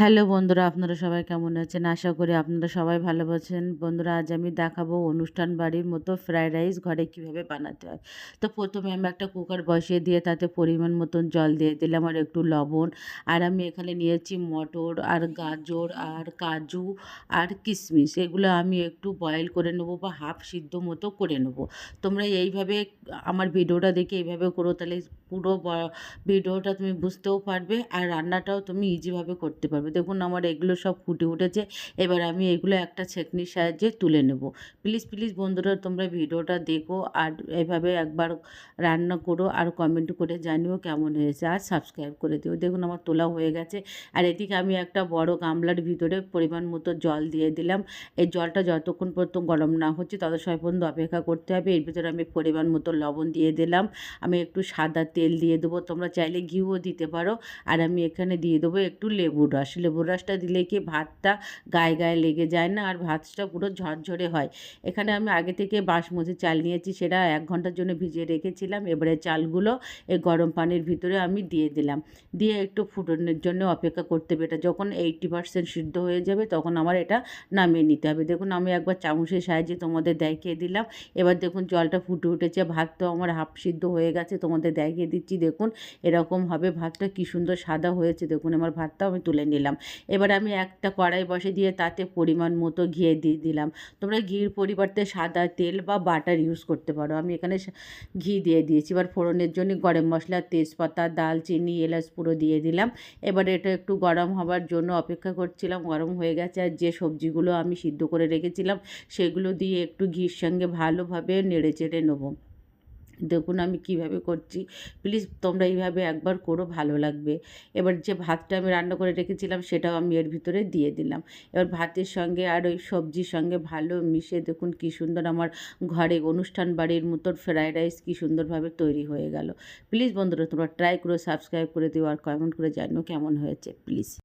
Hello বন্ধুরা, আপনারা সবাই কেমন আছেন? আশা করি আপনারা সবাই ভালো আছেন। বন্ধুরা, আজ আমি দেখাবো অনুষ্ঠান বাড়ির মতো ফ্রায়েড রাইস ঘরে কীভাবে বানাতে হয়। তো প্রথমে আমি একটা কুকার বসিয়ে দিয়ে তাতে পরিমাণ মতন জল দিয়ে দিলাম আর একটু লবণ। আর আমি এখানে নিয়েছি মটর আর গাজর আর কাজু আর কিশমিশ। এগুলো আমি একটু বয়েল করে নেব বা হাফ সিদ্ধ মতো করে নেব। তোমরা এইভাবে আমার ভিডিওটা দেখে এইভাবে করো, তাহলে পুরো ভিডিওটা তুমি বুঝতেও পারবে আর রান্নাটাও তুমি ইজিভাবে করতে পারবে। দেখুন আমার এগুলো সব ফুটে উঠেছে। এবার আমি এগুলো একটা ছেঁকনির সাহায্যে তুলে নেব। প্লিজ প্লিজ বন্ধুরা, তোমরা ভিডিওটা দেখো আর এভাবে একবার রান্না করো আর কমেন্ট করে জানিও কেমন হয়েছে আর সাবস্ক্রাইব করে দিও। দেখুন আমার তোলা হয়ে গেছে আর এদিকে আমি একটা বড় গামলার ভিতরে পরিমাণ মতো জল দিয়ে দিলাম। এই জলটা যতক্ষণ পর্যন্ত গরম না হচ্ছে তত সময় পর্যন্ত অপেক্ষা করতে হবে। এর ভিতরে আমি পরিমাণ মতো লবণ দিয়ে দিলাম। আমি একটু সাদা তেল দিয়ে দেবো। তোমরা চাইলে ঘিও দিতে পারো। আর আমি এখানে দিয়ে দেবো একটু লেবুর রস। লেবুর রসটা দিলে কি ভাতটা গায়ে গায়ে লেগে যায় না? আর ভাতটা পুরো ঝরঝরে হয়। এখানে আমি আগে থেকে বাসমতি চাল নিয়েছি, সেটা এক ঘণ্টার জন্য ভিজিয়ে রেখেছিলাম। এবারে চালগুলো এই গরম পানির ভিতরে আমি দিয়ে দিলাম। দিয়ে একটু ফুটনের জন্য অপেক্ষা করতে হবে। এটা যখন এইটটি পার্সেন্ট সিদ্ধ হয়ে যাবে, তখন আমার এটা নামিয়ে নিতে হবে। দেখুন, আমি একবার চামচের সাহায্যে তোমাদের দেখিয়ে দিলাম। এবার দেখুন, জলটা ফুটে উঠেছে। ভাত তো আমার হাফ সিদ্ধ হয়ে গেছে, তোমাদের দেখিয়ে দিচ্ছি। দেখুন, এরকম হবে ভাতটা কি সুন্দর সাদা হয়েছে। দেখুন, আমার ভাতটাও আমি তুলে নিলাম। এবার আমি একটা কড়াই বসে দিয়ে তাতে পরিমাণ মতো ঘিয়ে দিয়ে দিলাম। তোমরা ঘির পরিবর্তে সাদা তেল বা বাটার ইউজ করতে পারো। আমি এখানে ঘি দিয়ে দিয়েছি। এবার ফোড়নের জন্য গরম মশলা, তেজপাতা, দালচিনি, এলাচ পুরো দিয়ে দিলাম। এবার এটা একটু গরম হবার জন্য অপেক্ষা করছিলাম। গরম হয়ে গেছে আর যে সবজিগুলো আমি সিদ্ধ করে রেখেছিলাম, সেগুলো দিয়ে একটু ঘির সঙ্গে ভালোভাবে নেড়ে চেড়ে নেব। দেখুন আমি কীভাবে করছি। প্লিজ তোমরা এইভাবে একবার করো, ভালো লাগবে। এবার যে ভাতটা আমি রান্না করে রেখেছিলাম সেটাও আমি এর ভিতরে দিয়ে দিলাম। এবার ভাতের সঙ্গে আর ওই সবজির সঙ্গে ভালো মিশে দেখুন কী সুন্দর আমার ঘরে অনুষ্ঠান বাড়ির মতন ফ্রায়েড রাইস কী সুন্দরভাবে তৈরি হয়ে গেল। প্লিজ বন্ধুরা তোমরা ট্রাই করে সাবস্ক্রাইব করে দিও আর কমেন্ট করে জানিও কেমন হয়েছে, প্লিজ।